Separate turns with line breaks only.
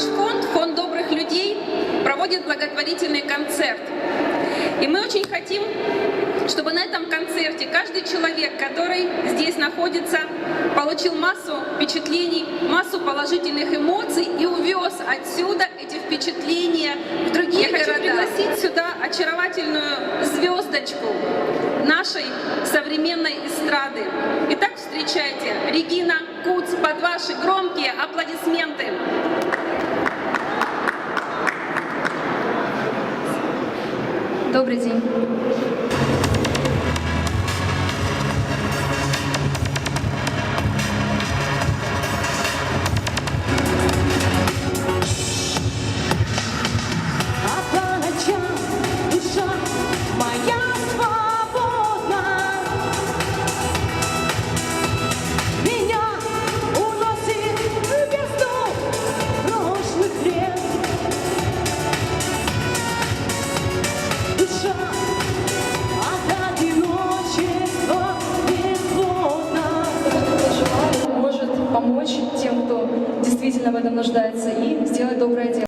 Наш фонд, фонд добрых людей, проводит благотворительный концерт. И мы очень хотим, чтобы на этом концерте каждый человек, который здесь находится, получил массу впечатлений, массу положительных эмоций и увез отсюда эти впечатления в другие Я хочу пригласить сюда очаровательную звездочку нашей современной эстрады. Итак, встречайте Регина Куц под ваши громкие аплодисменты.
Добрый день. Действительно в этом нуждается, и сделать доброе дело.